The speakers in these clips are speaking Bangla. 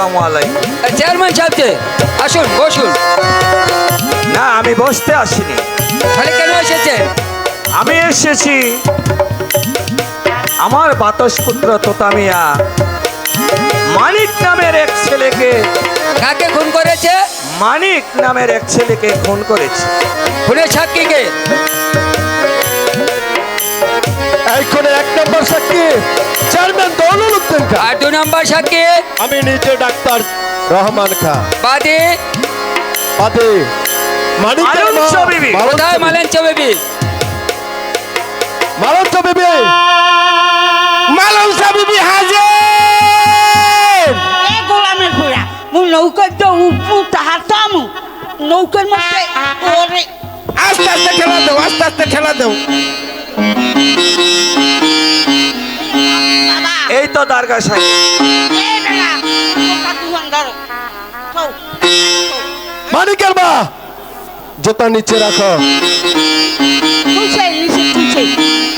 আসসালামু আলাইকুম। চেয়ারম্যান সাহেবকে আসুন বসুন। না আমি বসতে আসিনি। তাহলে কেন এসেছেন আমি এসেছি। আমার বাতস পুত্র তোতামিয়া মানিক নামের এক ছেলেকে কাকে খুন করেছে? মানিক নামের এক ছেলেকে খুন করেছে। খুনের সাক্ষীকে। আর দু নম্বর সাক্ষী আমি নিজে ডাক্তার রহমান খা। বাদী পাতে মানিকের মালঞ্চ বিবি। কোথায় মালঞ্চ মালঞ্চ মালঞ্চ বিবি হাজির। এ গোলামের মু নৌকার তো উপু তাহার তো আমু নৌকার মধ্যে ওরে আস্তে আস্তে খেলা দাও আস্তে আস্তে খেলা দাও। তো দারগা সাহেব মানিকের মা জুতা নিচে রাখো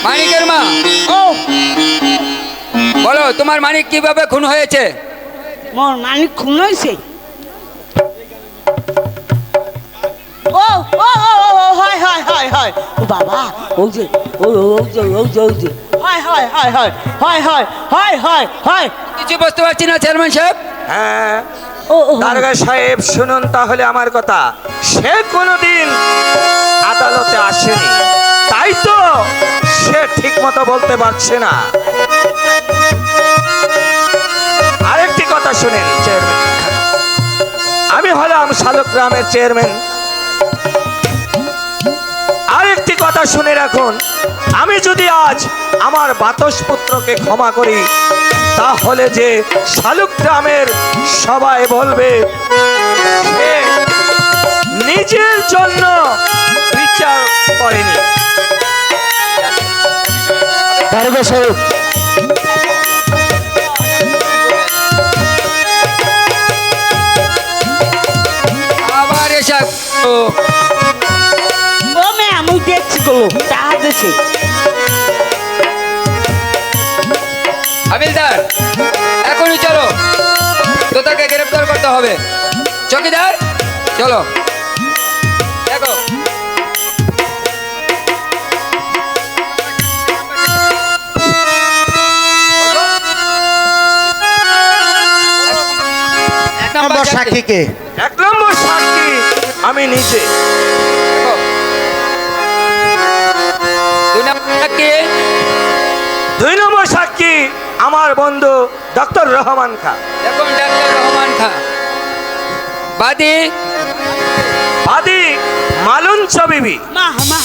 মানিকের মা ও বলো তোমার মানিক কীভাবে খুন হয়েছে মোর মানিক খুন হয়েছে ও ও ও ও, ও, হয় হয় হয় হয় ও বাবা ওই যে ওই ওই যে ওই যে ওই যে হয় হয় হয় হয় হয় হয় হয় হয় হয় কিছু বুঝতে পারছি না চেয়ারম্যান সাহেব? হ্যাঁ। ও ও দারগা সাহেব শুনুন তাহলে আমার কথা। সে কোনোদিন আদালতে আসেনি। তাই তো সে ঠিক মতো বলতে পারছে না। আরেকটি কথা শুনেন চেয়ারম্যান। আমি হলাম শালক গ্রামের চেয়ারম্যান। আরেকটি কথা শুনে রাখুন আমি যদি আজ আমার বাতস পুত্রকে ক্ষমা করি তাহলে যে শালুক গ্রামের সবাই বলবে নিজের জন্য বিচার করেনি। সাহেব। আবার এসব ও, ও মে আমি দেখছি গো তাহা দেশে হাবিলদার এখনই চলো। তো তাকে গ্রেফতার করতে হবে। চকিদার চলো। দেখো। এক নাম্বার সাক্ষী সাক্ষীকে। এক নম্বর সাক্ষী আমি নিজে। আমার বন্ধু ডক্টর রহমান খা দেখুন ডাক্তার রহমান খান বাদী আদি মালুঞ্চ বিবি মা মা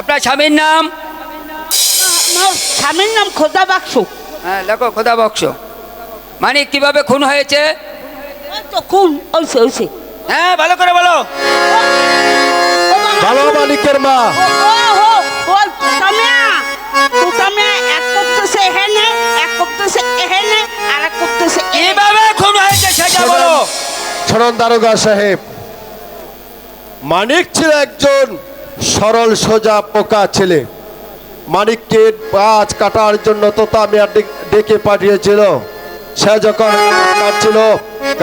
আপনার স্বামীর নাম স্বামীর নাম খোদা বাক্স হ্যাঁ লেখো খোদা বক্স মানে কীভাবে খুন হয়েছে কোন ওইসে ওইসে হ্যাঁ ভালো করে বলো ভালো মানিকের মা ও ও ও তুতামিয়া এক করতেছে এখানে এক করতেছে এখানে আর এক করতেছে কীভাবে খুন হয়েছে সেটা বলো শরণ দারোগা সাহেব মানিক ছিল একজন সরল সোজা পোকা ছেলে। মানিককে গাছ কাটার জন্য তোতা মিয়া ডেকে পাঠিয়েছিল। সে যখন কাটছিল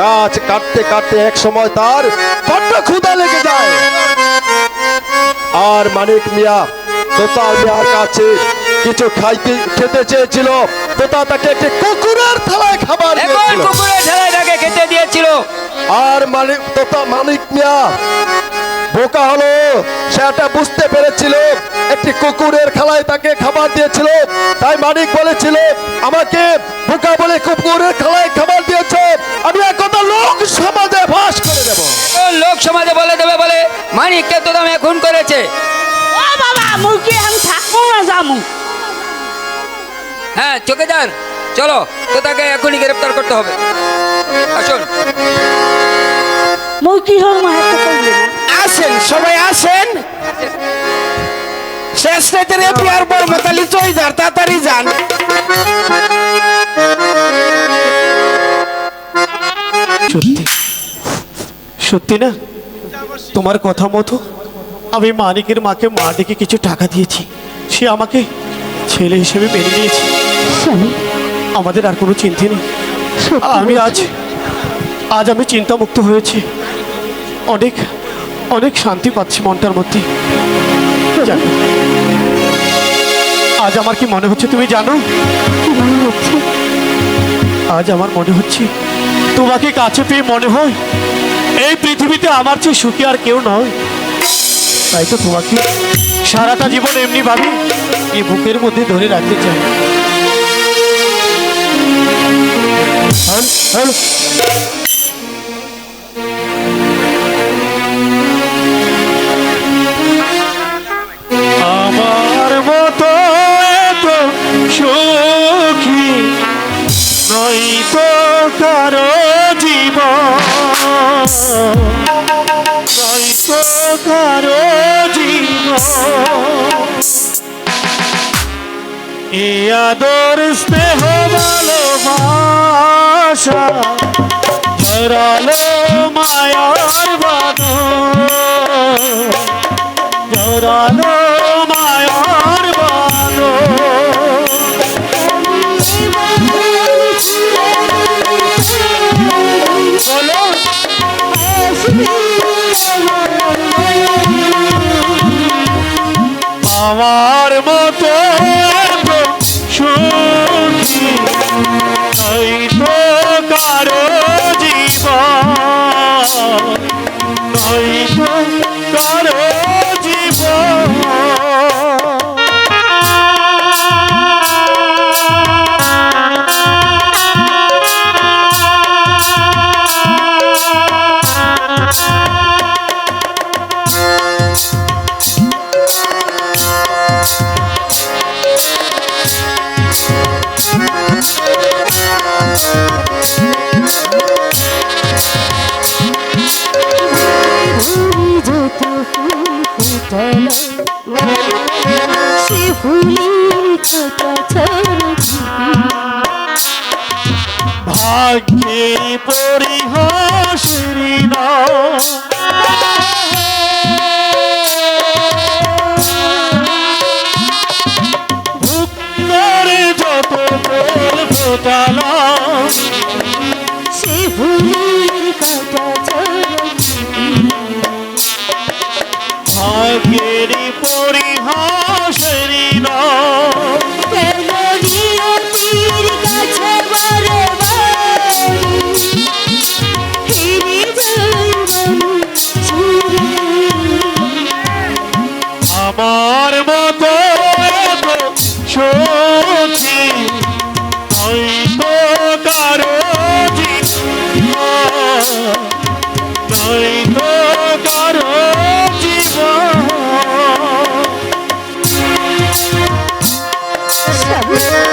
গাছ কাটতে কাটতে এক সময় তার বড্ড ক্ষুধা লেগে যায়। আর মানিক মিয়া তোতা মিয়ার কাছে কিছু খাইতে খেতে চেয়েছিল। তোতা তাকে একটি কুকুরের থালায় খাবার দিয়েছিল। কুকুরের খেতে দিয়েছিল। আর মালিক তোতা মালিক মিয়া বোকা হলো। সেটা বুঝতে পেরেছিল। একটি কুকুরের খেলায় তাকে খাবার দিয়েছিল। তাই মালিক বলেছিল আমাকে বোকা বলে কুকুরের খেলায় খাবার দিয়েছ। আমি একথা লোক সমাজে ভাস করে দেব। লোক সমাজে বলে দেবে বলে মানিককে তো দামে খুন করেছে। ও বাবা মুরগি আমি থাকব না যামু হ্যাঁ চোখে যান। চলো তো তাকে এখনই গ্রেফতার করতে হবে। আসুন। মুরগি হোক মা এত আসেন সবাই আসেন। শেষ রাতের এপিআর বর্মতালি চইদার তাড়াতাড়ি যান। সত্যি? সত্যি না? তোমার কথা মতো আমি মানিকের মাকে মা ডেকে কিছু টাকা দিয়েছি। সে আমাকে ছেলে হিসেবে মেনে নিয়েছে। স্বামী আমাদের আর কোনো চিন্তা নেই। আমি আজ আজ আমি চিন্তামুক্ত হয়েছি। অনেক অনেক শান্তি পাচ্ছি মনটার মধ্যে। আজ আমার কি মনে হচ্ছে তুমি জানো? আজ আমার মনে হচ্ছে তোমাকে কাছে পেয়ে মনে হয় এই পৃথিবীতে আমার চেয়ে সুখী আর কেউ নয়। তাই তো তোমাকে সারাটা জীবন এমনি ভাবে এই বুকের মধ্যে ধরে রাখতে চাই। হ্যাঁ, হ্যাঁ। আমার মতো এত সুখী নই তো কারও জীবন নই তো কারও জীবন এ আদর স্নেহ ভালোবাসা জরালো মায়ার বাদন জরালো ভাগ্যে পরিহাসরি না চারিদিকে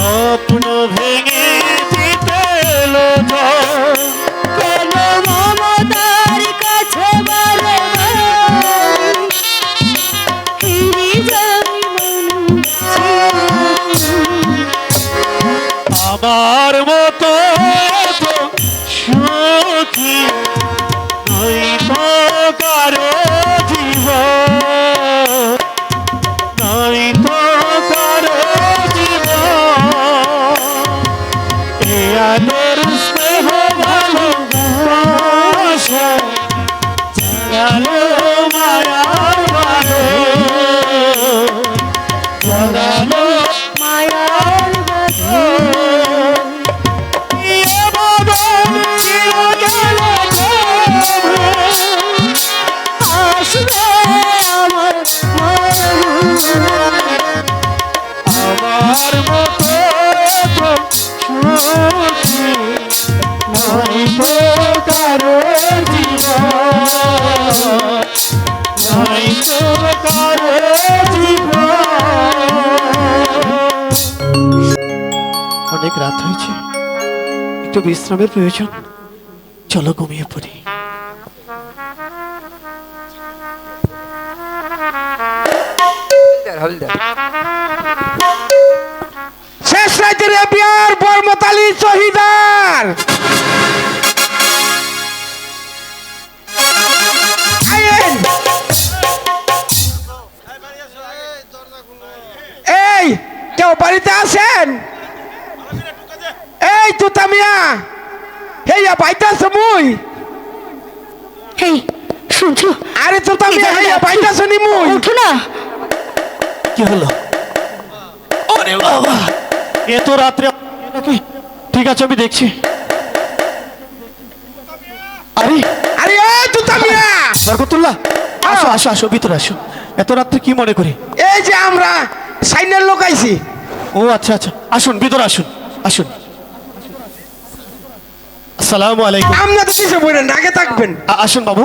স্বপ্ন ভেঙে দিতে এলো একটু বিশ্রামের প্রয়োজন। চলো ঘুমিয়ে পড়ি। শেষ রাজ্যের বিয়ার শহীদ হেইয়া বাইতাছ মুই? হেই শুনছো? আরে কি মিয়া জানি হেইয়া নি মুই? ওঠো না। কি হলো? ওরে বাবা। এত রাত্রে ঠিক আছে আমি দেখছি। আরে। আরে এই তুতা মিয়া বরকতুল্লাহ আসো আসো আসো ভিতরে আসো। এত রাত্রে কি মনে করি? এই যে আমরা সাইনের লোক আইছি। ও আচ্ছা আচ্ছা। আসুন ভিতরে আসুন আসুন। আসসালামু আলাইকুম। তো কিছু বলেন আগে থাকবেন। আসুন বাবু।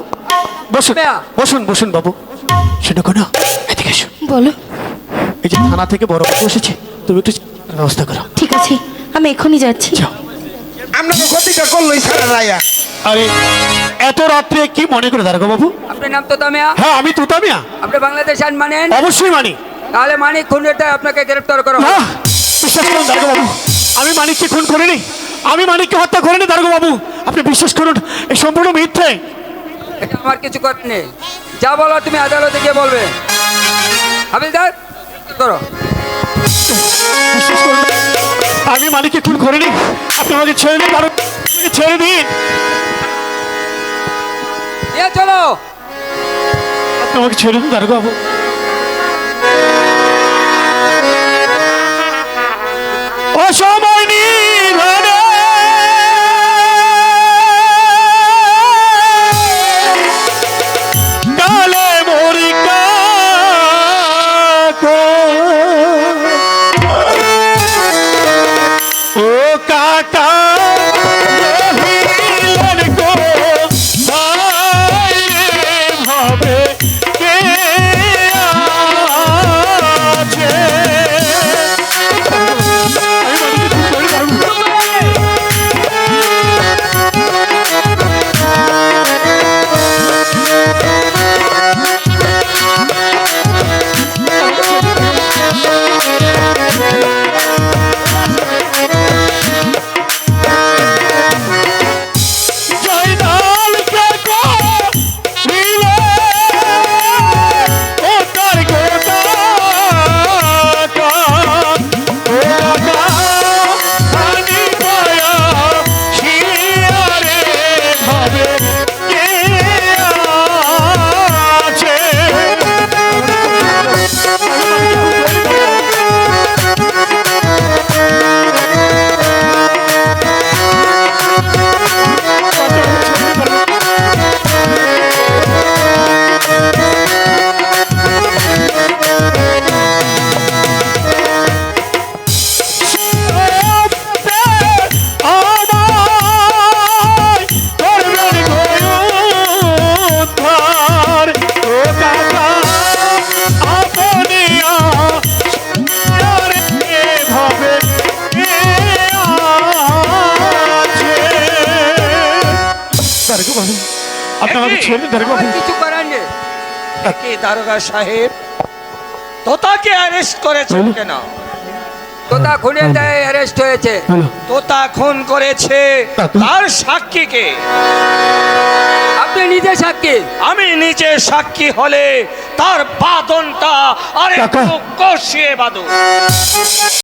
বসুন। বসুন বসুন বাবু। শুনো কোনো? এদিকে এসো বলো। এই যে থানা থেকে বড় বাবু এসেছে। তুমি একটু ব্যবস্থা করো। ঠিক আছে আমি এখনই যাচ্ছি। যাও। আমরা তো ক্ষতিটা করলোই সারা রায়া আরে এত রাত্রে কি মনে করে দাঁড়াবো বাবু? আপনার নাম তো তামিয়া। হ্যাঁ আমি তুতামিয়া আপনি বাংলাদেশ আইন মানেন? অবশ্যই মানি। তাহলে মানিক খুনের আপনাকে গ্রেফতার করা না বিশ্বাস করুন দারোগা বাবু। আমি মানিককে খুন করিনি। আমি মানিককে হত্যা করিনি দারোগা বাবু আপনি বিশ্বাস করুন এই সম্পূর্ণ মিথ্যে। এটা আমার কিছু করার নেই। যা বলো তুমি আদালতে গিয়ে বলবে। হাবিলদার করো। বিশ্বাস করুন আমি মানিককে খুন করিনি। আপনি আমাকে ছেড়ে দিন দারোগা ছেড়ে দিন। নিয়ে চলো। আপনি আমাকে ছেড়ে দিন দারোগা বাবু অসময় ছেড়ে কিছু করার নেই। দারোগা সাহেব তোতাকে অ্যারেস্ট করেছেন কেন তোতা খুনের দায়ে অ্যারেস্ট হয়েছে। তোতা খুন করেছে। তার সাক্ষীকে। আপনি নিজে সাক্ষী? আমি নিজে সাক্ষী হলে তার বাদনটা আরেকটু। কষিয়ে বাদন